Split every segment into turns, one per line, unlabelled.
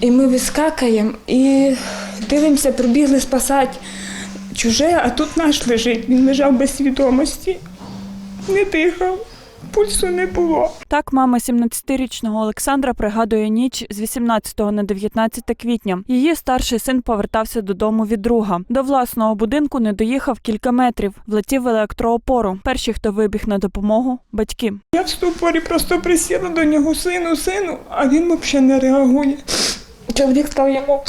І ми вискакаємо і дивимося, прибігли спасати чуже, а тут наш лежить. Він лежав без свідомості, не дихав, пульсу не було.
Так, мама 17-річного Олександра пригадує ніч з 18 на 19 квітня. Її старший син повертався додому від друга. До власного будинку не доїхав кілька метрів, влетів в електроопору. Перші, хто вибіг на допомогу батьки.
Я в ступорі просто присіла до нього сину, сину, а він взагалі не реагує. Чоловік став йому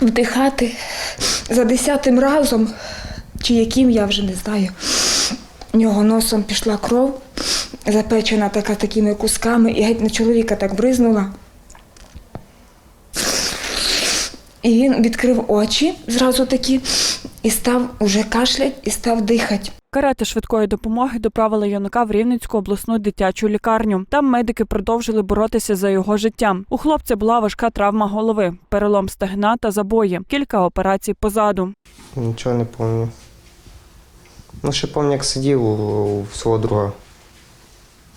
вдихати за десятим разом, чи яким я вже не знаю. У нього носом пішла кров, запечена така такими кусками, і геть на чоловіка так бризнула. І він відкрив очі зразу такі і став уже кашлять і став дихати.
Карети швидкої допомоги доправили юнака в Рівненську обласну дитячу лікарню. Там медики продовжили боротися за його життя. У хлопця була важка травма голови, перелом стегна та забої, кілька операцій позаду.
Нічого не пам'ятаю. Ну, ще пам'ятаю, як сидів у, у свого друга.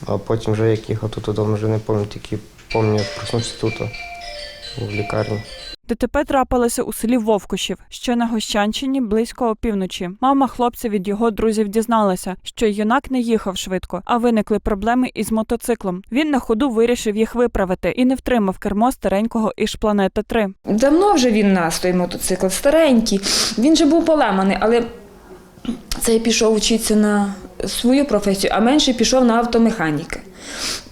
А потім вже як їхав тут додому, вже не пам'ятаю, тільки пам'ятаю, як проснувся тут, в лікарні.
ДТП трапилося у селі Вовкушів, що на Гощанщині близько опівночі. Мама хлопця від його друзів дізналася, що юнак не їхав швидко, а виникли проблеми із мотоциклом. Він на ходу вирішив їх виправити і не втримав кермо старенького іж планета 3
Давно вже він нас, той мотоцикл, старенький. Він же був поламаний, але цей пішов вчитися на свою професію, а менший пішов на автомеханіка.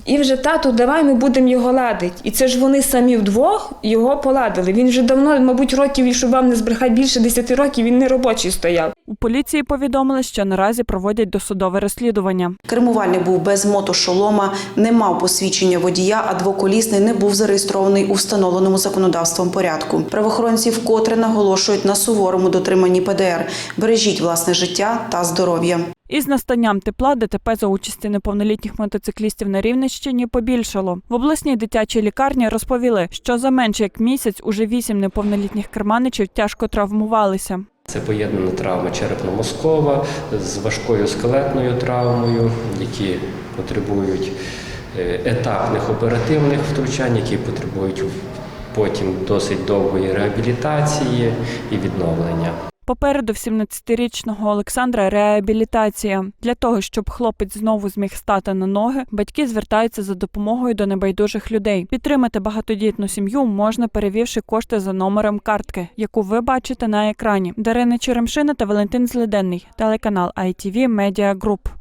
І вже тату, давай ми будемо його ладити. І це ж вони самі вдвох його поладили. Він вже давно, мабуть, років, щоб вам не збрехати, більше 10 років він не робочий стояв.
У поліції повідомили, що наразі проводять досудове розслідування.
Кермувальник був без мотошолома, не мав посвідчення водія, а двоколісний не був зареєстрований у встановленому законодавством порядку. Правоохоронці вкотре наголошують на суворому дотриманні ПДР. Бережіть власне життя та здоров'я.
Із настанням тепла ДТП за участі неповнолітніх мотоциклістів на Рівненщині побільшало. В обласній дитячій лікарні розповіли, що за менше як місяць уже вісім неповнолітніх керманичів тяжко травмувалися.
Це поєднана травма черепно-мозкова з важкою скелетною травмою, які потребують е, етапних оперативних втручань, які потребують потім досить довгої реабілітації і відновлення.
Попереду в 17-річного Олександра реабілітація. Для того, щоб хлопець знову зміг стати на ноги, батьки звертаються за допомогою до небайдужих людей. Підтримати багатодітну сім'ю можна, перевівши кошти за номером картки, яку ви бачите на екрані. Дарина Черемшина та Валентин Злиденний, телеканал ITV Media Group.